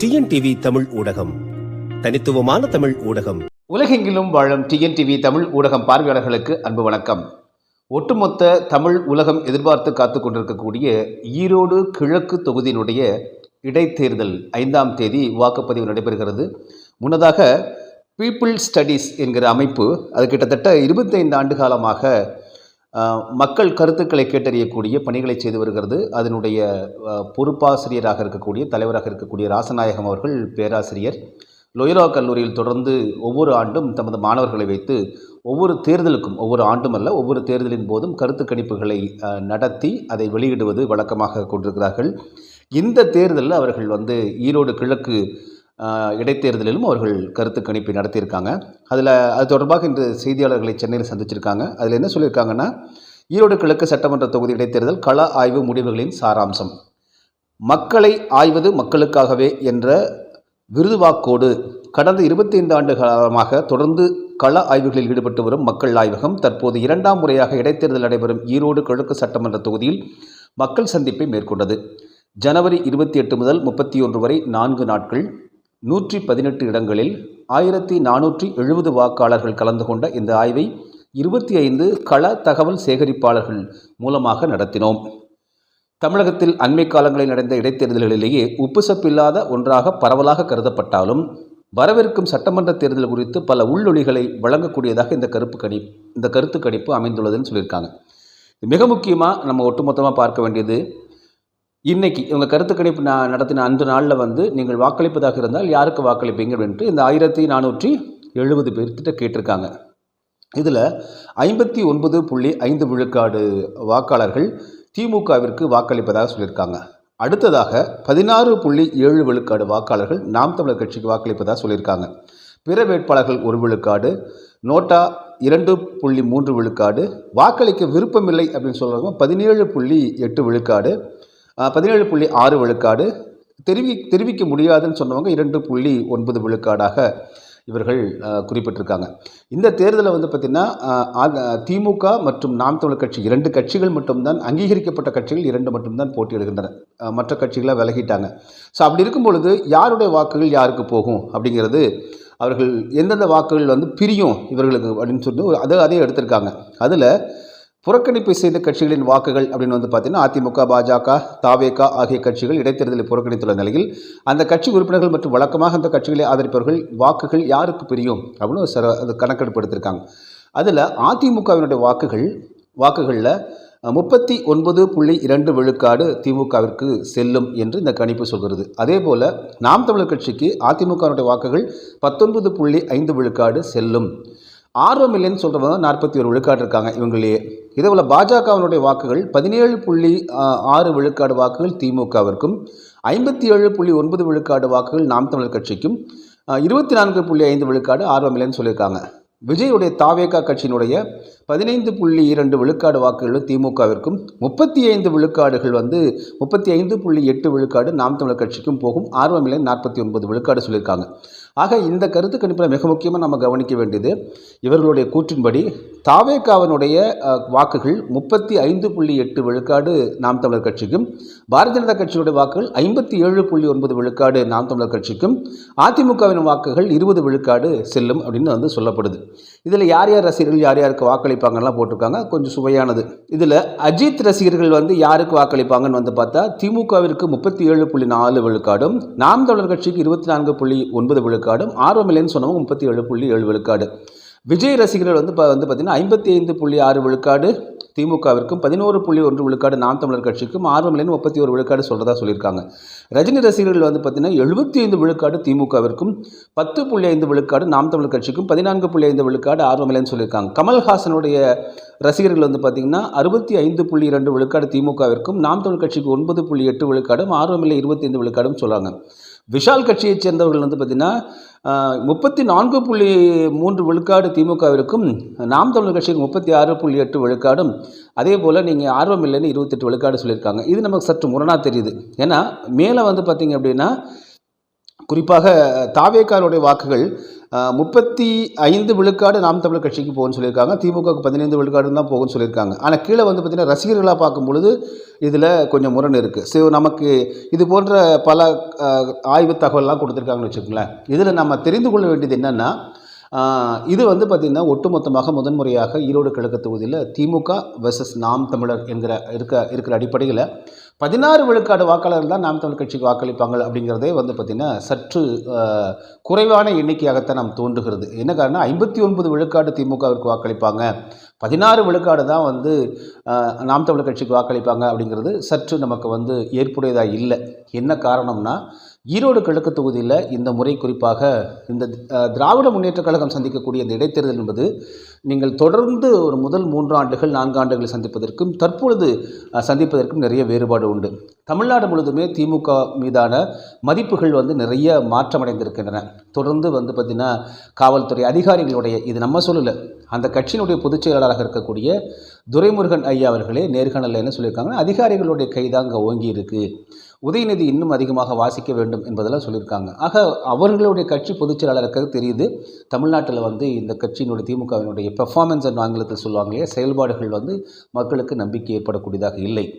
TNTV Tamil ஊடகம். தனித்துவமான தமிழ் ஊடகம். உலகெங்கிலும் வாழும் டிஎன்டிவி தமிழ் ஊடகம் பார்வையாளர்களுக்கு அன்பு வணக்கம். ஒட்டுமொத்த தமிழ் உலகம் எதிர்பார்த்து காத்து கொண்டிருக்கக்கூடிய ஈரோடு கிழக்கு தொகுதியினுடைய இடைத்தேர்தல் ஐந்தாம் தேதி வாக்குப்பதிவு நடைபெறுகிறது. முன்னதாக பீப்புள் ஸ்டடீஸ் என்கிற அமைப்பு அது கிட்டத்தட்ட இருபத்தைந்து ஆண்டு காலமாக மக்கள் கருத்துக்களை கேட்டறியக்கூடிய பணிகளை செய்து வருகிறது. அதனுடைய பொறுப்பாசிரியராக இருக்கக்கூடிய தலைவராக இருக்கக்கூடிய ராசநாயகம் அவர்கள் பேராசிரியர். லொயலா கல்லூரியில் தொடர்ந்து ஒவ்வொரு ஆண்டும் தமது மாணவர்களை வைத்து ஒவ்வொரு தேர்தலுக்கும் ஒவ்வொரு ஆண்டும் அல்ல ஒவ்வொரு தேர்தலின் போதும் கருத்து கணிப்புகளை நடத்தி அதை வெளியிடுவது வழக்கமாக கொண்டிருக்கிறார்கள். இந்த தேர்தலில் அவர்கள் வந்து ஈரோடு கிழக்கு இடைத்தேர்தலிலும் அவர்கள் கருத்து கணிப்பை நடத்தியிருக்காங்க. அதில் அது தொடர்பாக இன்று செய்தியாளர்களை சென்னையில் சந்திச்சிருக்காங்க. அதில் என்ன சொல்லியிருக்காங்கன்னா ஈரோடு கிழக்கு சட்டமன்ற தொகுதி இடைத்தேர்தல் கள ஆய்வு முடிவுகளின் சாராம்சம். மக்களை ஆய்வது மக்களுக்காகவே என்ற விருதுவாக்கோடு கடந்த இருபத்தி ஐந்து ஆண்டு காலமாக தொடர்ந்து கள ஆய்வுகளில் ஈடுபட்டு வரும் மக்கள் ஆய்வகம் தற்போது இரண்டாம் முறையாக இடைத்தேர்தல் நடைபெறும் ஈரோடு கிழக்கு சட்டமன்ற தொகுதியில் மக்கள் சந்திப்பை மேற்கொண்டது. ஜனவரி இருபத்தி எட்டு முதல் முப்பத்தி ஒன்று வரை நான்கு நாட்கள் நூற்றி பதினெட்டு இடங்களில் ஆயிரத்தி நானூற்றி எழுபது வாக்காளர்கள் கலந்து கொண்ட இந்த ஆய்வை இருபத்தி ஐந்து கள தகவல் சேகரிப்பாளர்கள் மூலமாக நடத்தினோம். தமிழகத்தில் அண்மை காலங்களில் நடந்த இடைத்தேர்தல்களிலேயே உப்புசப்பில்லாத ஒன்றாக பரவலாக கருதப்பட்டாலும் வரவிருக்கும் சட்டமன்ற தேர்தல் குறித்து பல உள்ளொலிகளை வழங்கக்கூடியதாக இந்த கருப்பு கணி இந்த கருத்து கணிப்பு அமைந்துள்ளதுன்னு சொல்லியிருக்காங்க. மிக முக்கியமாக நம்ம ஒட்டுமொத்தமாக பார்க்க வேண்டியது இன்னைக்கு இவங்க கருத்து கணிப்பு நான் நடத்தின அந்த நாளில் வந்து நீங்கள் வாக்களிப்பதாக இருந்தால் யாருக்கு வாக்களிப்பீங்க என்று இந்த ஆயிரத்தி நானூற்றி எழுபது பேர்த்திட்ட கேட்டிருக்காங்க. இதில் ஐம்பத்தி ஒன்பது புள்ளி ஐந்து விழுக்காடு வாக்காளர்கள் திமுகவிற்கு வாக்களிப்பதாக சொல்லியிருக்காங்க. அடுத்ததாக பதினாறு புள்ளி ஏழு விழுக்காடு வாக்காளர்கள் நாம் தமிழர் கட்சிக்கு வாக்களிப்பதாக சொல்லியிருக்காங்க. பிற வேட்பாளர்கள் ஒரு விழுக்காடு நோட்டா இரண்டு புள்ளி மூன்று விழுக்காடு வாக்களிக்க விருப்பமில்லை அப்படின்னு சொல்கிறவங்க பதினேழு புள்ளி எட்டு விழுக்காடு பதினேழு புள்ளி ஆறு விழுக்காடு. தெரிவி தெரிவிக்க முடியாதுன்னு சொன்னவங்க இரண்டு புள்ளி ஒன்பது விழுக்காடாக இவர்கள் குறிப்பிட்டிருக்காங்க. இந்த தேர்தலில் வந்து பார்த்திங்கன்னா திமுக மற்றும் நாம் தமிழர் கட்சி இரண்டு கட்சிகள் மட்டும்தான் அங்கீகரிக்கப்பட்ட கட்சிகள் இரண்டு மட்டும்தான் போட்டியிடுகின்றன. மற்ற கட்சிகளாக விலகிட்டாங்க. ஸோ அப்படி இருக்கும் பொழுது யாருடைய வாக்குகள் யாருக்கு போகும் அப்படிங்கிறது அவர்கள் எந்தெந்த வாக்குகள் வந்து பிரியும் இவர்களுக்கு அப்படின்னு சொல்லி அதை அதையும் எடுத்திருக்காங்க. அதில் புறக்கணிப்பு செய்த கட்சிகளின் வாக்குகள் அப்படின்னு வந்து பார்த்தீங்கன்னா அதிமுக பாஜக தாவேகா ஆகிய கட்சிகள் இடைத்தேர்தலை புறக்கணித்துள்ள நிலையில் அந்த கட்சி உறுப்பினர்கள் மற்றும் வழக்கமாக அந்த கட்சிகளை ஆதரிப்பவர்கள் வாக்குகள் யாருக்கு பிரியும் அப்படின்னு ஒரு சர அது கணக்கெடுப்பு எடுத்திருக்காங்க அதில் அதிமுகவினுடைய வாக்குகள் வாக்குகளில் முப்பத்தி ஒன்பது புள்ளி இரண்டு விழுக்காடு திமுகவிற்கு செல்லும் என்று இந்த கணிப்பு சொல்கிறது. அதே போல் நாம் தமிழர் கட்சிக்கு அதிமுகவினுடைய வாக்குகள் பத்தொன்பது புள்ளி ஐந்து விழுக்காடு செல்லும். ஆர்வம் இல்லைன்னு சொல்கிறவங்க நாற்பத்தி ஒரு விழுக்காடு இருக்காங்க இவங்களே இதேபோல் பாஜகவினுடைய வாக்குகள் பதினேழு புள்ளி ஆறு விழுக்காடு வாக்குகள் திமுகவிற்கும் ஐம்பத்தி ஏழு புள்ளி ஒன்பது விழுக்காடு வாக்குகள் நாம் தமிழர் கட்சிக்கும் இருபத்தி நான்கு புள்ளி ஐந்து விழுக்காடு ஆர்வம் இல்லைன்னு சொல்லியிருக்காங்க. விஜயுடைய தாவேகா கட்சியினுடைய பதினைந்து புள்ளி இரண்டு விழுக்காடு வாக்குகள் திமுகவிற்கும் முப்பத்தி ஐந்து விழுக்காடுகள் வந்து முப்பத்தி ஐந்து புள்ளி எட்டு விழுக்காடு நாம் தமிழர் கட்சிக்கும் போகும் ஆர்வமில்லை நாற்பத்தி ஒன்பது விழுக்காடு சொல்லியிருக்காங்க. ஆக இந்த கருத்து கணிப்பில் மிக முக்கியமாக நம்ம கவனிக்க வேண்டியது இவர்களுடைய கூற்றின்படி தாவேகாவினுடைய வாக்குகள் முப்பத்தி ஐந்து புள்ளி எட்டு விழுக்காடு நாம் தமிழர் கட்சிக்கும் பாரதிய ஜனதா கட்சியுடைய வாக்குகள் ஐம்பத்தி ஏழு புள்ளி ஒன்பது விழுக்காடு நாம் தமிழர் கட்சிக்கும் அதிமுகவின் வாக்குகள் இருபது விழுக்காடு செல்லும் அப்படின்னு வந்து சொல்லப்படுது. இதில் யார் யார் ரசிகர்கள் யார் யாருக்கு வாக்களிப்பாங்கலாம் போட்டிருக்காங்க. கொஞ்சம் சுவையானது. இதில் அஜித் ரசிகர்கள் வந்து யாருக்கு வாக்களிப்பாங்கன்னு வந்து பார்த்தா திமுகவிற்கு முப்பத்தி ஏழு புள்ளி நாலு விழுக்காடும் நாம் தமிழர் கட்சிக்கு இருபத்தி நான்கு புள்ளி ஒன்பது விழுக்காடும் ஆர்வமில்லைன்னு சொன்னவங்க முப்பத்தி ஏழு புள்ளி ஏழு விழுக்காடு. விஜய் ரசிகர்கள் வந்து இப்போ வந்து பார்த்திங்கன்னா ஐம்பத்தி ஐந்து புள்ளி ஆறு விழுக்காடு திமுகவிற்கும் பதினோரு புள்ளி ஒன்று விழுக்காடு நாம் தமிழர் கட்சிக்கும் ஆர்வமில்லைன்னு முப்பத்தி ஒரு விழுக்காடு சொல்கிறதா சொல்லியிருக்காங்க. ரஜினி ரசிகர்கள் வந்து பார்த்தீங்கன்னா எழுபத்தி ஐந்து விழுக்காடு திமுகவிற்கும் பத்து புள்ளி ஐந்து விழுக்காடு நாம் தமிழர் கட்சிக்கும் பதினான்கு புள்ளி ஐந்து விழுக்காடு ஆர்வமில்லைன்னு சொல்லியிருக்காங்க. கமல்ஹாசனுடைய ரசிகர்கள் வந்து பார்த்திங்கன்னா அறுபத்தி ஐந்து புள்ளி இரண்டு விழுக்காடு திமுகவிற்கும் நாம் தமிழ் கட்சிக்கு ஒன்பது புள்ளி எட்டு விழுக்காடும் ஆர்வமில்லை இருபத்தி ஐந்து விழுக்காடும் சொல்கிறாங்க விஷால் கட்சியைச் சேர்ந்தவர்கள் வந்து பார்த்திங்கன்னா முப்பத்தி நான்கு புள்ளி மூன்று விழுக்காடு திமுகவிற்கும் நாம் தமிழர் கட்சிக்கு முப்பத்தி ஆறு புள்ளி எட்டு விழுக்காடும் அதே போல் நீங்கள் ஆர்வம் இல்லைன்னு இருபத்தெட்டு விழுக்காடு சொல்லியிருக்காங்க. இது நமக்கு சற்று முரணாக தெரியுது. ஏன்னா மேலே வந்து பார்த்திங்க அப்படின்னா குறிப்பாக தாவேக்காருடைய வாக்குகள் முப்பத்தி ஐந்து விழுக்காடு நாம் தமிழர் கட்சிக்கு போகும்னு சொல்லியிருக்காங்க. திமுகவுக்கு பதினைந்து விழுக்காடு தான் போகும்னு சொல்லியிருக்காங்க. ஆனால் கீழே வந்து பார்த்திங்கன்னா ரசிகர்களாக பார்க்கும் பொழுது இதில் கொஞ்சம் முரண் இருக்குது ஸோ நமக்கு இது போன்ற பல ஆய்வு தகவல்லாம் கொடுத்துருக்காங்கன்னு வச்சுக்கோங்களேன். இதில் நம்ம தெரிந்து கொள்ள வேண்டியது என்னென்னா இது வந்து பார்த்திங்கன்னா ஒட்டுமொத்தமாக முதன்முறையாக ஈரோடு கிழக்கு தொகுதியில் திமுக வெர்சஸ் நாம் தமிழர் என்கிற இருக்க இருக்கிற அடிப்படையில் பதினாறு விழுக்காடு வாக்காளர்கள் தான் நாம் தமிழ் கட்சிக்கு வாக்களிப்பாங்க அப்படிங்கிறதே வந்து பார்த்திங்கன்னா சற்று குறைவான எண்ணிக்கையாகத்தான் நாம் தோன்றுகிறது. என்ன காரணம் ஐம்பத்தி ஒன்பது விழுக்காடு திமுகவிற்கு வாக்களிப்பாங்க. பதினாறு விழுக்காடு தான் வந்து நாம் தமிழ் கட்சிக்கு வாக்களிப்பாங்க அப்படிங்கிறது சற்று நமக்கு வந்து ஏற்புடையதாக இல்லை. என்ன காரணம்னா ஈரோடு கிழக்கு தொகுதியில் இந்த முறை குறிப்பாக இந்த திராவிட முன்னேற்றக் கழகம் சந்திக்கக்கூடிய இந்த இடைத்தேர்தல் என்பது நீங்கள் தொடர்ந்து ஒரு முதல் மூன்று ஆண்டுகள் நான்கு சந்திப்பதற்கும் தற்பொழுது சந்திப்பதற்கும் நிறைய வேறுபாடு உண்டு. தமிழ்நாடு முழுதுமே திமுக மீதான மதிப்புகள் வந்து நிறைய மாற்றமடைந்திருக்கின்றன. தொடர்ந்து வந்து பார்த்திங்கன்னா காவல்துறை அதிகாரிகளுடைய இது நம்ம சொல்லலை அந்த கட்சியினுடைய பொதுச் செயலாளராக இருக்கக்கூடிய துரைமுருகன் ஐயா அவர்களே நேர்காணலில் என்ன சொல்லியிருக்காங்கன்னா அதிகாரிகளுடைய கைதாங்க ஓங்கி இருக்குது உதயநிதி இன்னும் அதிகமாக வாசிக்க வேண்டும் என்பதெல்லாம் சொல்லியிருக்காங்க. ஆக அவர்களுடைய கட்சி பொதுச்செயலாளருக்கு தெரியுது. தமிழ்நாட்டில் வந்து இந்த கட்சியினுடைய திமுகவினுடைய பெர்ஃபார்மன்ஸ் என்று ஆங்கிலத்தில் சொல்லுவாங்க இல்லையா? செயல்பாடுகள் வந்து மக்களுக்கு நம்பிக்கை ஏற்படக்கூடியதாக இல்லை.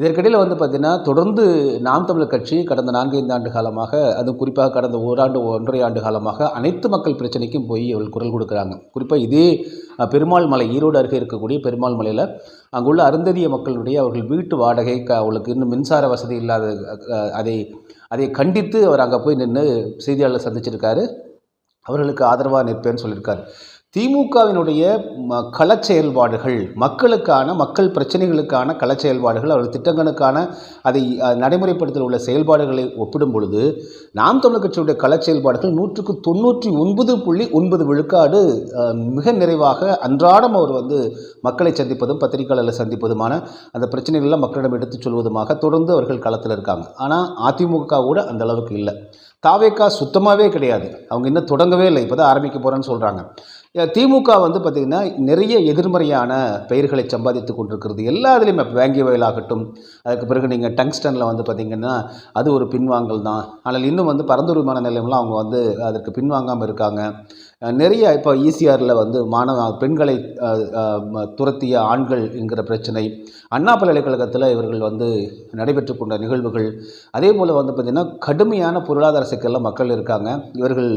இதற்கிடையில் வந்து பார்த்திங்கன்னா தொடர்ந்து நாம் தமிழர் கட்சி கடந்த நான்கைந்து ஆண்டு காலமாக அது குறிப்பாக கடந்த ஓராண்டு ஒன்றரை ஆண்டு காலமாக அனைத்து மக்கள் பிரச்சனைக்கும் போய் அவர்கள் குரல் கொடுக்குறாங்க. குறிப்பாக இதே பெருமாள் மலை ஈரோடு அருகே இருக்கக்கூடிய பெருமாள் மலையில் அங்குள்ள அருந்ததிய மக்களுடைய அவர்கள் வீட்டு வாடகை க அவளுக்கு இன்னும் மின்சார வசதி இல்லாத அதை அதை கண்டித்து அவர் அங்கே போய் நின்று செய்தியாளர் சந்திச்சிருக்காரு. அவர்களுக்கு ஆதரவாக நிற்பேன்னு சொல்லியிருக்காரு. திமுகவினுடைய ம செயல்பாடுகள் மக்களுக்கான மக்கள் பிரச்சனைகளுக்கான கள செயல்பாடுகள் அவர்கள் திட்டங்களுக்கான அதை நடைமுறைப்படுத்தல் உள்ள செயல்பாடுகளை ஒப்பிடும் பொழுது நாம் தமிழ் கட்சியுடைய கள செயல்பாடுகள் நூற்றுக்கு தொண்ணூற்றி ஒன்பது புள்ளி ஒன்பது விழுக்காடு மிக நிறைவாக அன்றாடம் அவர் வந்து மக்களை சந்திப்பதும் பத்திரிகையாளர்களை சந்திப்பதுமான அந்த பிரச்சனைகள்லாம் மக்களிடம் எடுத்துச் சொல்வதுமாக தொடர்ந்து அவர்கள் களத்தில் இருக்காங்க. ஆனால் அதிமுக கூட அந்த அளவுக்கு இல்லை. தாவேக்கா சுத்தமாகவே கிடையாது. அவங்க இன்னும் தொடங்கவே இல்லை. இப்போ தான் ஆரம்பிக்க போகிறேன்னு சொல்கிறாங்க திமுக வந்து பார்த்திங்கன்னா நிறைய எதிர்மறையான பெயர்களை சம்பாதித்து கொண்டிருக்கிறது. எல்லா இதுலேயுமே வேங்கி வயலாகட்டும் அதுக்கு பிறகு நீங்கள் டங்ஸ்டனில் வந்து பார்த்திங்கன்னா அது ஒரு பின்வாங்கல் தான். ஆனால் இன்னும் வந்து பரந்துரிமான விமான நிலையம்லாம் அவங்க வந்து அதற்கு பின்வாங்காமல் இருக்காங்க. நிறைய இப்போ ஈசிஆரில் வந்து மாணவ பெண்களை துரத்திய ஆண்கள் என்கிற பிரச்சனை. அண்ணா பல்கலைக்கழகத்தில் இவர்கள் வந்து நடைபெற்று கொண்ட நிகழ்வுகள். அதே போல் வந்து பார்த்திங்கன்னா கடுமையான பொருளாதார சிக்கலில் மக்கள் இருக்காங்க. இவர்கள்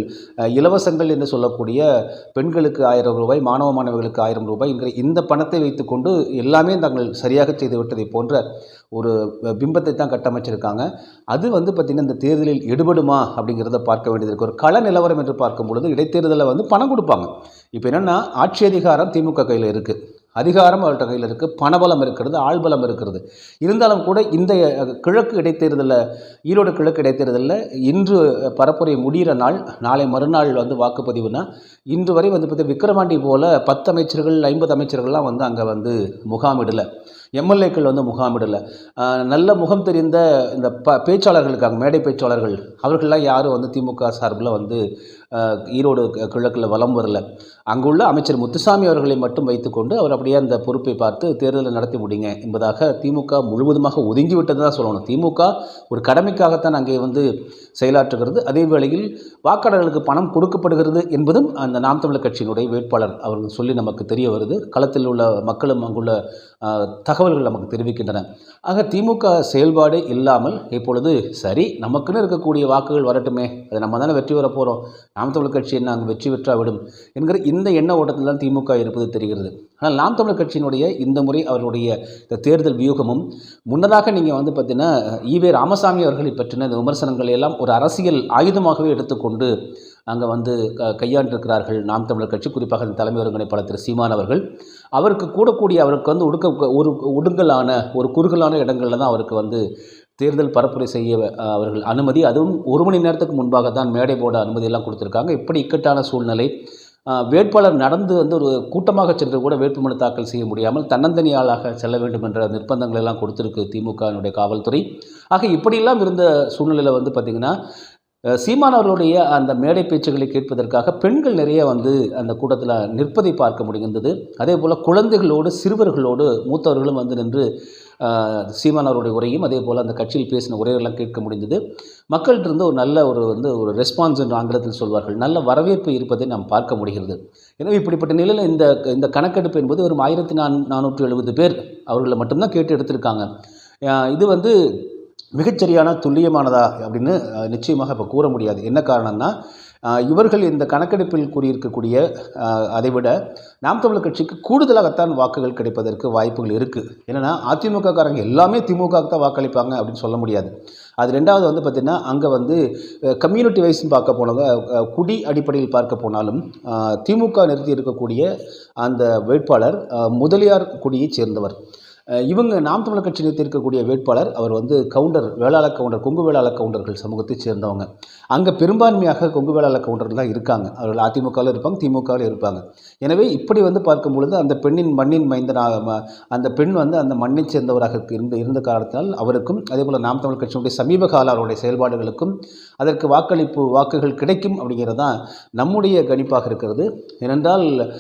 இலவசங்கள் என்று சொல்லக்கூடிய பெண்களுக்கு ஆயிரம் ரூபாய் மாணவ மாணவிகளுக்கு ஆயிரம் ரூபாய் என்கிற இந்த பணத்தை வைத்துக்கொண்டு எல்லாமே தாங்கள் சரியாக செய்து விட்டதை போன்ற ஒரு பிம்பத்தை தான் கட்டமைச்சிருக்காங்க. அது வந்து பார்த்திங்கன்னா இந்த தேர்தலில் எடுபடுமா அப்படிங்கிறத பார்க்க வேண்டியது இருக்குது ஒரு கள நிலவரம் என்று பார்க்கும் பொழுது இடைத்தேர்தலில் வந்து பணம் கொடுப்பாங்க. இப்போ என்னென்னா ஆட்சி அதிகாரம் திமுக கையில் இருக்குது அதிகாரம் அவர்கிட்ட கையில் இருக்குது பணபலம் இருக்கிறது ஆள்பலம் இருக்கிறது. இருந்தாலும் கூட இந்த கிழக்கு இடைத்தேர்தலில் ஈரோடு கிழக்கு இடைத்தேர்தலில் இன்று பரப்புரை முடிகிற நாள் நாளை மறுநாள் வந்து வாக்குப்பதிவுனா இன்று வரை வந்து பார்த்தீங்கன்னா விக்கிரவாண்டி போல் பத்து அமைச்சர்கள் ஐம்பது அமைச்சர்கள்லாம் வந்து அங்கே வந்து முகாமிடலை. எம்எல்ஏக்கள் வந்து முகாமிடலை நல்ல முகம் தெரிந்த இந்த ப பேச்சாளர்கள் இருக்காங்க மேடை பேச்சாளர்கள் அவர்கள்லாம் யாரும் வந்து திமுக சார்பில் வந்து ஈரோடு கிழக்கில் வலம் வரல. அங்குள்ள அமைச்சர் முத்துசாமி அவர்களை மட்டும் வைத்துக்கொண்டு அவர் அப்படியே அந்த பொறுப்பை பார்த்து தேர்தலை நடத்தி முடிங்க என்பதாக திமுக முழுவதுமாக ஒதுங்கி விட்டது தான் சொல்லணும். திமுக ஒரு கடமைக்காகத்தான் அங்கே வந்து செயலாற்றுகிறது. அதே வேளையில் வாக்காளர்களுக்கு பணம் கொடுக்கப்படுகிறது என்பதும் அந்த நாம் தமிழர் கட்சியினுடைய வேட்பாளர் அவர்கள் சொல்லி நமக்கு தெரிய வருது. களத்தில் உள்ள மக்களும் அங்குள்ள தகவல்கள் நமக்கு தெரிவிக்கின்றன. ஆக திமுக செயல்பாடு இல்லாமல் இப்பொழுது சரி நமக்குன்னு இருக்கக்கூடிய வாக்குகள் வரட்டுமே அது நம்ம தானே வெற்றி பெற போகிறோம் நாம் தமிழ் கட்சி என்ன அங்கே வெற்றி பெற்றா விடும் என்கிற இந்த எண்ண ஓட்டத்தில் தான் திமுக இருப்பது தெரிகிறது. ஆனால் நாம் தமிழர் கட்சியினுடைய இந்த முறை அவருடைய இந்த தேர்தல் வியூகமும் முன்னதாக நீங்கள் வந்து பார்த்தீங்கன்னா ஈவே ராமசாமி அவர்களை பற்றின இந்த விமர்சனங்களை எல்லாம் ஒரு அரசியல் ஆயுதமாகவே எடுத்துக்கொண்டு அங்கே வந்து க கையாண்டிருக்கிறார்கள். நாம் தமிழர் கட்சி குறிப்பாக அந்த தலைமை ஒருங்கிணைப்பாளர் திரு சீமான் அவர்கள். அவருக்கு கூடக்கூடிய அவருக்கு வந்து ஒடுக்க ஒரு ஒடுங்கலான ஒரு குறுகலான இடங்களில் தான் அவருக்கு வந்து தேர்தல் பரப்புரை செய்ய அவர்கள் அனுமதி. அதுவும் ஒரு மணி நேரத்துக்கு முன்பாக தான் மேடை போட அனுமதியெல்லாம் கொடுத்துருக்காங்க. இப்படி இக்கட்டான சூழ்நிலை வேட்பாளர் நடந்து வந்து ஒரு கூட்டமாக சென்று கூட வேட்புமனு தாக்கல் செய்ய முடியாமல் தன்னந்தனியாளாக செல்ல வேண்டும் என்ற நிர்பந்தங்கள் எல்லாம் கொடுத்துருக்கு திமுகவினுடைய காவல்துறை. ஆக இப்படியெல்லாம் இருந்த சூழ்நிலையில் வந்து பார்த்திங்கன்னா சீமான் அவர்களுடைய அந்த மேடை பேச்சுகளை கேட்பதற்காக பெண்கள் நிறைய வந்து அந்த கூட்டத்தில் நிற்பதை பார்க்க முடிகின்றது. அதே போல் குழந்தைகளோடு சிறுவர்களோடு மூத்தவர்களும் வந்து நின்று சீமான் அவருடைய உரையும் அதே போல் அந்த கட்சியில் பேசின உரையெல்லாம் கேட்க முடிந்தது. மக்கள்கிட்ட இருந்து ஒரு நல்ல ஒரு வந்து ஒரு ரெஸ்பான்ஸ் என்று ஆங்கிலத்தில் சொல்வார்கள். நல்ல வரவேற்பு இருப்பதை நாம் பார்க்க முடிகிறது. எனவே இப்படிப்பட்ட நிலையில் இந்த இந்த கணக்கெடுப்பு என்பது வெறும் ஆயிரத்தி நான் நானூற்று எழுபது பேர் அவர்களை மட்டும்தான் கேட்டு எடுத்திருக்காங்க. இது வந்து மிகச்சரியான துல்லியமானதா அப்படின்னு நிச்சயமாக இப்போ கூற முடியாது. என்ன காரணம்னா இவர்கள் இந்த கணக்கெடுப்பில் கூறியிருக்கக்கூடிய அதைவிட அதை விட நாம் தமிழர் கட்சிக்கு கூடுதலாகத்தான் வாக்குகள் கிடைப்பதற்கு வாய்ப்புகள் இருக்குது என்னென்னா அதிமுககாரங்க எல்லாமே திமுகவுக்கு தான் வாக்களிப்பாங்க அப்படின்னு சொல்ல முடியாது. அது ரெண்டாவது வந்து பார்த்திங்கன்னா அங்கே வந்து கம்யூனிட்டி வைஸ்னு பார்க்க போனவங்க குடி அடிப்படையில் பார்க்க போனாலும் திமுக நிறுத்தி இருக்கக்கூடிய அந்த வேட்பாளர் முதலியார் குடியைச் சேர்ந்தவர். இவங்க நாம் தமிழர் கட்சி நிறுத்தி இருக்கக்கூடிய வேட்பாளர் அவர் வந்து கவுண்டர் வேளாள கவுண்டர் கொங்கு வேளாள கவுண்டர்கள் சமூகத்தைச் சேர்ந்தவங்க. அங்கே பெரும்பான்மையாக கொங்கு வேளாள கவுண்டர்கள் தான் இருக்காங்க. அவர்கள் அதிமுகவில் இருப்பாங்க திமுகவில் இருப்பாங்க. எனவே இப்படி வந்து பார்க்கும் பொழுது அந்த பெண்ணின் மண்ணின் மைந்தனாக ம- அந்த பெண் வந்து அந்த மண்ணை சேர்ந்தவராக இருந்த இருந்த காரணத்தினால் அவருக்கும் அதே போல் நாம் தமிழ் கட்சியினுடைய சமீப கால அவருடைய செயல்பாடுகளுக்கும் அதற்கு வாக்களிப்பு வாக்குகள் கிடைக்கும் அப்படிங்கிறது தான் நம்முடைய கணிப்பாக இருக்கிறது. ஏனென்றால்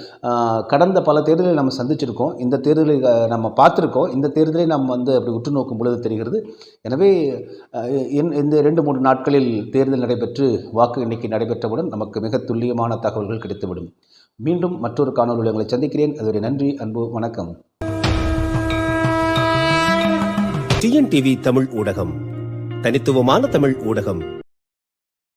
கடந்த பல தேர்தலை நம்ம சந்திச்சிருக்கோம். இந்த தேர்தலை நம்ம பார்த்துருக்கோம். இந்த தேர்தலை நம்ம வந்து அப்படி உற்று நோக்கும் பொழுது தெரிகிறது. எனவே இந்த- ரெண்டு மூன்று நாட்களில் தேர்தல் பெற்று வாக்கு எண்ணிக்கை நடைபெற்றவுடன் நமக்கு மிக துல்லியமான தகவல்கள் கிடைத்துவிடும். மீண்டும் மற்றொரு காணொலியில் உங்களை சந்திக்கிறேன். அதுவரை நன்றி அன்பு வணக்கம். டிஎன்டிவி தமிழ் ஊடகம். தனித்துவமான தமிழ் ஊடகம்.